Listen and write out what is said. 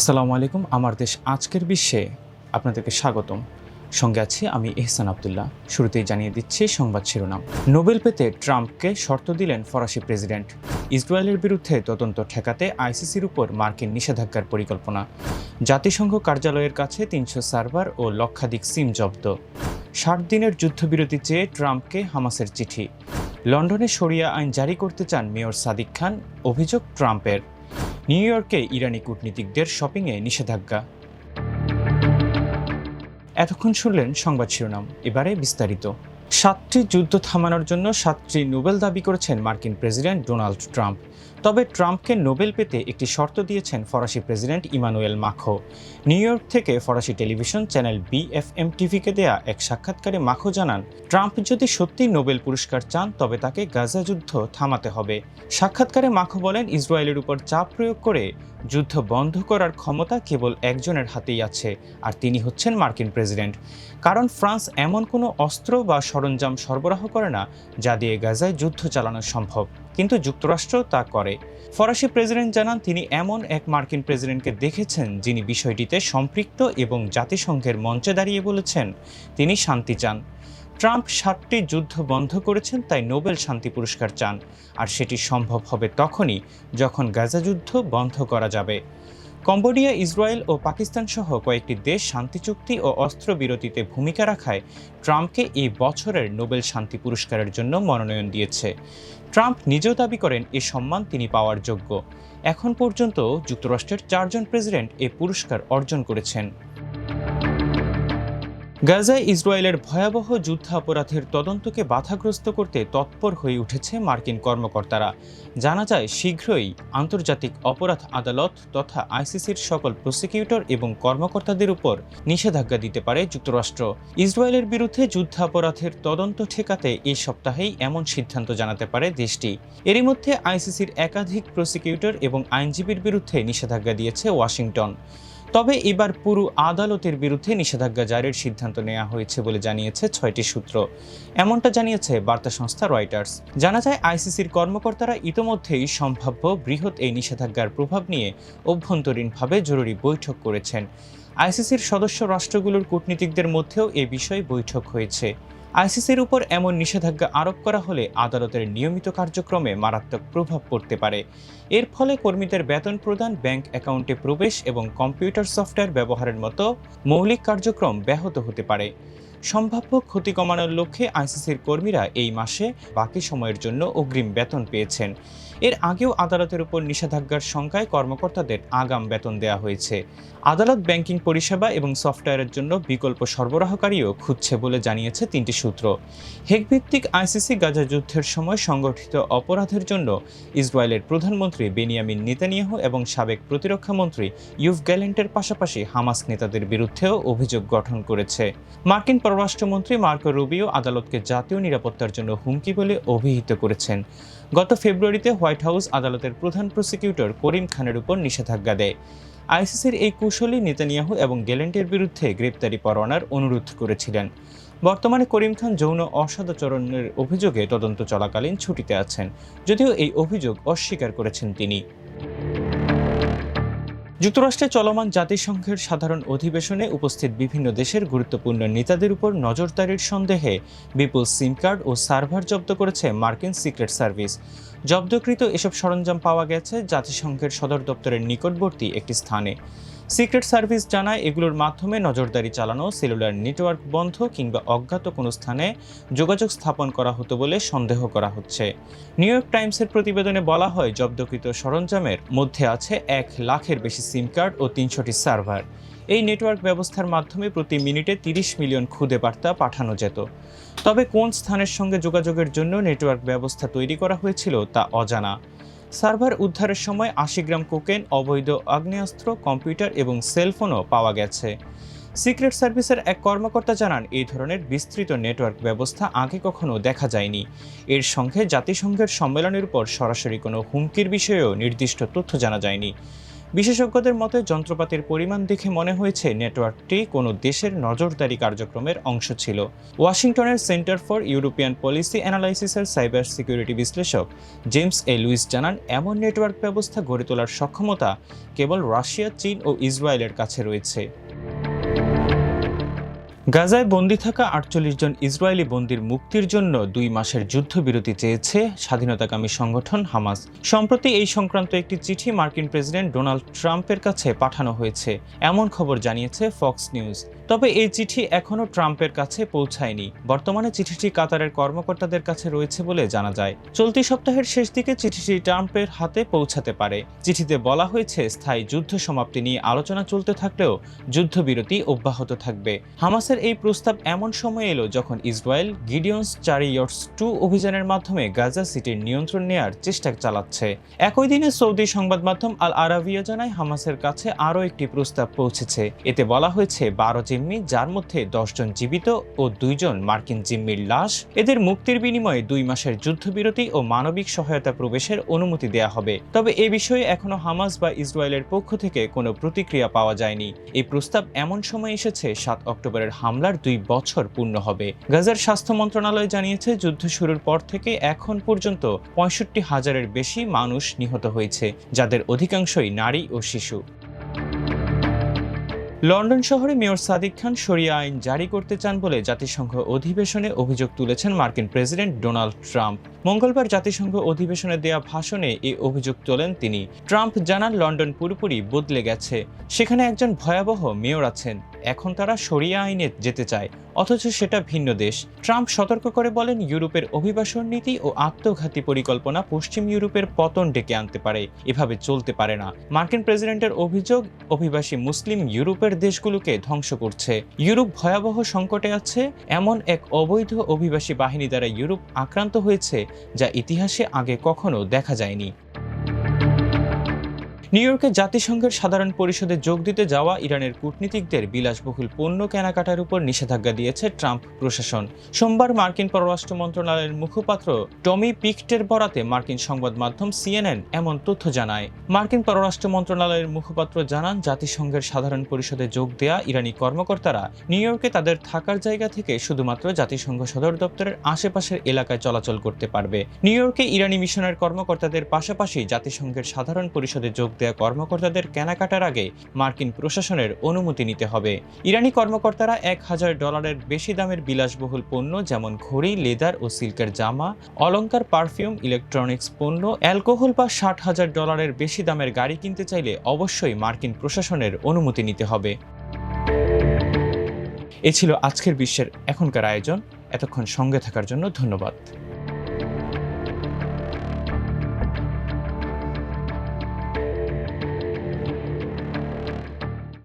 আসসালামু আলাইকুম, আমার দেশ আজকের বিশ্বে আপনাদেরকে স্বাগতম। সঙ্গে আছি আমি এহসান আবদুল্লাহ। শুরুতেই জানিয়ে দিচ্ছি সংবাদ শিরোনাম। নোবেল পেতে ট্রাম্পকে শর্ত দিলেন ফরাসি প্রেসিডেন্ট। ইসরায়েলের বিরুদ্ধে তদন্ত ঠেকাতে আইসিসির উপর মার্কিন নিষেধাজ্ঞার পরিকল্পনা। জাতিসংঘ কার্যালয়ের কাছে তিনশো সার্ভার ও লক্ষাধিক সিম জব্দ। ষাট দিনের যুদ্ধবিরতি চেয়ে ট্রাম্পকে হামাসের চিঠি। লন্ডনে সরিয়া আইন জারি করতে চান মেয়র সাদিক খান। অভিযোগ ট্রাম্পের। নিউ ইয়র্কে ইরানি কূটনীতিকদের শপিংয়ে নিষেধাজ্ঞা। এতক্ষণ শুনলেন সংবাদ শিরোনাম এবারে বিস্তারিত। সাতটি যুদ্ধ থামানোর জন্য সাতটি নোবেল দাবি করেছেন মার্কিন প্রেসিডেন্ট ডোনাল্ড ট্রাম্প। তবে ট্রাম্পকে নোবেল পেতে একটি শর্ত দিয়েছেন ফরাসি president Emmanuel Macron. New York থেকে ফরাসি টেলিভিশন চ্যানেল বিএফএম টিভিকে দেয়া এক সাক্ষাৎকারে মাখো জানান, ট্রাম্প যদি সত্যি নোবেল পুরস্কার চান, তবে তাকে গাজা যুদ্ধ থামাতে হবে। সাক্ষাৎকারে মাখো বলেন, ইসরায়েলের উপর চাপ প্রয়োগ করে যুদ্ধ বন্ধ করার ক্ষমতা কেবল একজনের হাতেই আছে, আর তিনি হচ্ছেন মার্কিন প্রেসিডেন্ট। কারণ ফ্রান্স এমন কোনো অস্ত্র বা সরঞ্জাম সরবরাহ করে না যা দিয়ে গাজায় যুদ্ধ চালানো সম্ভব। কিন্তু যুক্তরাষ্ট্র তা করে। ফরাসি প্রেসিডেন্ট জানান, তিনি এমন এক মার্কিন প্রেসিডেন্টকে দেখেছেন যিনি বিষয়টিতে সম্পৃক্ত এবং জাতিসংঘের মঞ্চে দাঁড়িয়ে বলেছেন, তিনি শান্তি চান। ট্রাম্প ষাটটি যুদ্ধ বন্ধ করেছেন, তাই নোবেল শান্তি পুরস্কার চান। আর সেটি সম্ভব হবে তখনই যখন গাজা যুদ্ধ বন্ধ করা যাবে। কম্বোডিয়া, ইসরায়েল ও পাকিস্তান সহ কয়েকটি দেশ শান্তি চুক্তি ও অস্ত্রবিরতিতে ভূমিকা রাখায় ট্রাম্পকে এই বছরের নোবেল শান্তি পুরস্কারের জন্য মনোনয়ন দিয়েছে। ট্রাম্প নিজেও দাবি করেন, এ সম্মান তিনি পাওয়ার যোগ্য। এখন পর্যন্ত যুক্তরাষ্ট্রের চারজন প্রেসিডেন্ট এ পুরস্কার অর্জন করেছেন। গাজায় ইসরায়েলের ভয়াবহ যুদ্ধাপরাধের তদন্তকে বাধাগ্রস্ত করতে তৎপর হয়ে উঠেছে মার্কিন কর্মকর্তারা। জানা যায়, শীঘ্রই আন্তর্জাতিক অপরাধ আদালত তথা আইসিসির সকল প্রসিকিউটর এবং কর্মকর্তাদের উপর নিষেধাজ্ঞা দিতে পারে যুক্তরাষ্ট্র। ইসরায়েলের বিরুদ্ধে যুদ্ধাপরাধের তদন্ত ঠেকাতে এই সপ্তাহেই এমন সিদ্ধান্ত জানাতে পারে দেশটি। এরই মধ্যে আইসিসির একাধিক প্রসিকিউটর এবং আইনজীবীর বিরুদ্ধে নিষেধাজ্ঞা দিয়েছে ওয়াশিংটন। তবে এবার পুরো আদালতের বিরুদ্ধে নিষেধাজ্ঞা জারির সিদ্ধান্ত নেওয়া হয়েছে বলে জানিয়েছে ছয়টি সূত্র। এমনটা জানিয়েছে বার্তা সংস্থা রয়টার্স। জানা যায়, আইসিসির কর্মকর্তারা ইতোমধ্যেই সম্ভাব্য বৃহৎ এই নিষেধাজ্ঞার প্রভাব নিয়ে অভ্যন্তরীণভাবে জরুরি বৈঠক করেছেন। আইসিসির সদস্য রাষ্ট্রগুলোর কূটনীতিকদের মধ্যেও এ বিষয়ে বৈঠক হয়েছে। আইসিসির উপর এমন নিষেধাজ্ঞা আরোপ করা হলে আদালতের নিয়মিত কার্যক্রমে মারাত্মক প্রভাব পড়তে পারে। এর ফলে কর্মীদের বেতন প্রদান, ব্যাংক অ্যাকাউন্টে প্রবেশ এবং কম্পিউটার সফটওয়্যার ব্যবহারের মতো মৌলিক কার্যক্রম ব্যাহত হতে পারে। সম্ভাব্য ক্ষতি কমানোর লক্ষ্যে আইসিসির কর্মীরা এই মাসে বাকি সময়ের জন্য অগ্রিম বেতন পেয়েছেন। এর আগেও আদালতের উপর নিষেধাজ্ঞার সংখ্যায় কর্মকর্তাদের আগাম বেতন দেওয়া হয়েছে। আদালত ব্যাংকিং পরিষেবা এবং সফটওয়্যারের জন্য বিকল্প সরবরাহকারীও খুঁজছে বলে জানিয়েছে তিনটি সূত্র। হেগভিত্তিক আইসিসি গাজা যুদ্ধের সময় সংগঠিত অপরাধের জন্য ইসরায়েলের প্রধানমন্ত্রী বেনিয়ামিন নেতানিয়াহু এবং সাবেক প্রতিরক্ষা মন্ত্রী ইউফ গ্যালেন্টের পাশাপাশি হামাস নেতাদের বিরুদ্ধেও অভিযোগ গঠন করেছে। মার্কিন পররাষ্ট্রমন্ত্রী মার্কো রুবিও আদালতকে জাতীয় নিরাপত্তার জন্য হুমকি বলে অভিহিত করেছেন। গত ফেব্রুয়ারিতে হোয়াইট হাউস আদালতের প্রধান প্রসিকিউটর করিম খানের উপর নিষেধাজ্ঞা দেয়। আইসিসির এই কৌশলী নেতানিয়াহু এবং গেলেন্টের বিরুদ্ধে গ্রেপ্তারি পরোয়ানার অনুরোধ করেছিলেন। বর্তমানে করিম খান যৌন অসদাচরণের অভিযোগে তদন্ত চলাকালীন ছুটিতে আছেন, যদিও এই অভিযোগ অস্বীকার করেছেন তিনি। যুক্তরাষ্ট্রে চলমান জাতিসংঘের সাধারণ অধিবেশনে উপস্থিত বিভিন্ন দেশের গুরুত্বপূর্ণ নেতাদের উপর নজরদারির সন্দেহে বিপুল সিম কার্ড ও সার্ভার জব্দ করেছে মার্কিন সিক্রেট সার্ভিস। জব্দকৃত এসব সরঞ্জাম পাওয়া গেছে জাতিসংঘের সদর দপ্তরের নিকটবর্তী একটি স্থানে। সিক্রেট সার্ভিস জানায় এগুলোর মাধ্যমে নজরদারি চালানো, সেলুলার নেটওয়ার্ক বন্ধ কিংবা অজ্ঞাত কোনো স্থানে যোগাযোগ স্থাপন করা হতো বলে সন্দেহ করা হচ্ছে। নিউ ইয়র্ক টাইমসের প্রতিবেদনে বলা হয়, জব্দকৃত সরঞ্জামের মধ্যে আছে এক লাখের বেশি সিম কার্ড ও তিনশোটি সার্ভার। এই নেটওয়ার্ক ব্যবস্থার মাধ্যমে প্রতি মিনিটে তিরিশ মিলিয়ন খুদে বার্তা পাঠানো যেত। তবে কোন স্থানের সঙ্গে যোগাযোগের জন্য নেটওয়ার্ক ব্যবস্থা তৈরি করা হয়েছিল তা অজানা। সার্ভার উদ্ধারের সময় আশি গ্রাম কোকেন, অবৈধ আগ্নেয়াস্ত্র, কম্পিউটার এবং সেলফোনও পাওয়া গেছে। সিক্রেট সার্ভিসের এক কর্মকর্তা জানান, এই ধরনের বিস্তৃত নেটওয়ার্ক ব্যবস্থা আগে কখনো দেখা যায়নি। এর সঙ্গে জাতিসংঘের সম্মেলনের উপর সরাসরি কোনো হুমকির বিষয়েও নির্দিষ্ট তথ্য জানা যায়নি। বিশেষজ্ঞদের মতে, যন্ত্রপাতির পরিমাণ দেখে মনে হয়েছে নেটওয়ার্কটি কোনো দেশের নজরদারি কার্যক্রমের অংশ ছিল। ওয়াশিংটনের সেন্টার ফর ইউরোপিয়ান পলিসি অ্যানালাইসিসের সাইবার সিকিউরিটি বিশ্লেষক জেমস এ লুইস জানান, এমন নেটওয়ার্ক ব্যবস্থা গড়ে তোলার সক্ষমতা কেবল রাশিয়া, চীন ও ইসরায়েলের কাছে রয়েছে। গাজায় বন্দি থাকা আটচল্লিশ জন ইসরায়েলি বন্দির মুক্তির জন্য দুই মাসের যুদ্ধবিরতি চেয়েছে স্বাধীনতাকামী সংগঠন হামাস। সম্প্রতি এই সংক্রান্ত একটি চিঠি মার্কিন প্রেসিডেন্ট ডোনাল্ড ট্রাম্পের কাছে পাঠানো হয়েছে। এমন খবর জানিয়েছে ফক্স নিউজ। তবে এই চিঠি এখনও ট্রাম্পের কাছে পৌঁছায়নি। বর্তমানে চিঠিটি কাতারের কর্মকর্তাদের কাছে রয়েছে বলে জানা যায়। চলতি সপ্তাহের শেষ দিকে চিঠিটি ট্রাম্পের হাতে পৌঁছাতে পারে। চিঠিতে বলা হয়েছে, স্থায়ী যুদ্ধ সমাপ্তি নিয়ে আলোচনা চলতে থাকলেও যুদ্ধবিরতি অব্যাহত থাকবে। হামাসের এই প্রস্তাব এমন সময় এলো যখন ইসরায়েল গিডিয়ন্স চারিয়র্স টু অভিযানের মাধ্যমে গাজা সিটির নিয়ন্ত্রণ নেয়ার চেষ্টা চালাচ্ছে। একই দিনে সৌদি সংবাদ মাধ্যম আল আরাবিয়া জানায় হামাসের কাছে আরও একটি প্রস্তাব পৌঁছেছে। এতে বলা হয়েছে, বারো জিম্মি, যার মধ্যে দশজন জীবিত ও দুইজন মার্কিন জিম্মির লাশ। এদের মুক্তির বিনিময়ে দুই মাসের যুদ্ধবিরতি ও মানবিক সহায়তা প্রবেশের অনুমতি দেয়া হবে। তবে এ বিষয়ে এখনও হামাস বা ইসরায়েলের পক্ষ থেকে কোনো প্রতিক্রিয়া পাওয়া যায়নি। এই প্রস্তাব এমন সময় এসেছে, সাত অক্টোবরের হামলার দুই বছর পূর্ণ হবে। গাজার স্বাস্থ্য মন্ত্রণালয় জানিয়েছে, যুদ্ধ শুরুর পর থেকে এখন পর্যন্ত পঁয়ষট্টি হাজারের বেশি মানুষ নিহত হয়েছে, যাদের অধিকাংশই নারী ও শিশু। লন্ডন শহরে মেয়র সাদিক খান সরিয়া আইন জারি করতে চান বলে জাতিসংঘ অধিবেশনে অভিযোগ তুলেছেন মার্কিন প্রেসিডেন্ট ডোনাল্ড ট্রাম্প। মঙ্গলবার জাতিসংঘ অধিবেশনে দেয়া ভাষণে এই অভিযোগ তোলেন তিনি। ট্রাম্প জানান, লন্ডন পুরোপুরি বদলে গেছে। সেখানে একজন ভয়াবহ মেয়র আছেন। এখন তারা সরিয়া আইনে যেতে চায়, অথচ সেটা ভিন্ন দেশ। ট্রাম্প সতর্ক করে বলেন, ইউরোপের অভিবাসন নীতি ও আত্মঘাতী পরিকল্পনা পশ্চিম ইউরোপের পতন ডেকে আনতে পারে। এভাবে চলতে পারে না। মার্কিন প্রেসিডেন্টের অভিযোগ, অভিবাসী মুসলিম ইউরোপের দেশগুলোকে ধ্বংস করছে। ইউরোপ ভয়াবহ সংকটে আছে, এমন এক অবৈধ অভিবাসী বাহিনী দ্বারা ইউরোপ আক্রান্ত হয়েছে, যা ইতিহাসে আগে কখনো দেখা যায়নি। নিউ ইয়র্কে জাতিসংঘের সাধারণ পরিষদে যোগ দিতে যাওয়া ইরানের কূটনীতিকদের বিলাসবহুল পণ্য কেনাকাটার উপর নিষেধাজ্ঞা দিয়েছে ট্রাম্প প্রশাসন। সোমবার মার্কিন পররাষ্ট্র মন্ত্রণালয়ের মুখপাত্র টমি পিকটের বরাতে মার্কিন সংবাদ মাধ্যম সিএনএন এমন তথ্য জানায়। মার্কিন পররাষ্ট্র মন্ত্রণালয়ের মুখপাত্র জানান, জাতিসংঘের সাধারণ পরিষদে যোগ দেয়া ইরানি কর্মকর্তারা নিউ ইয়র্কে তাদের থাকার জায়গা থেকে শুধুমাত্র জাতিসংঘ সদর দপ্তরের আশেপাশের এলাকায় চলাচল করতে পারবে। নিউ ইয়র্কে ইরানি মিশনের কর্মকর্তাদের পাশাপাশি জাতিসংঘের সাধারণ পরিষদে যোগ দেয়া কর্মকর্তাদের কেনাকাটার আগে মার্কিন প্রশাসনের অনুমতি নিতে হবে। ইরানি কর্মকর্তারা এক হাজার ডলারের বেশি দামের বিলাসবহুল পণ্য যেমন ঘড়ি, লেদার ও সিল্কের জামা, অলংকার, পারফিউম, ইলেকট্রনিক্স পণ্য, অ্যালকোহল বা ষাট হাজার ডলারের বেশি দামের গাড়ি কিনতে চাইলে অবশ্যই মার্কিন প্রশাসনের অনুমতি নিতে হবে। এ ছিল আজকের বিশ্বের এখনকার আয়োজন। এতক্ষণ সঙ্গে থাকার জন্য ধন্যবাদ।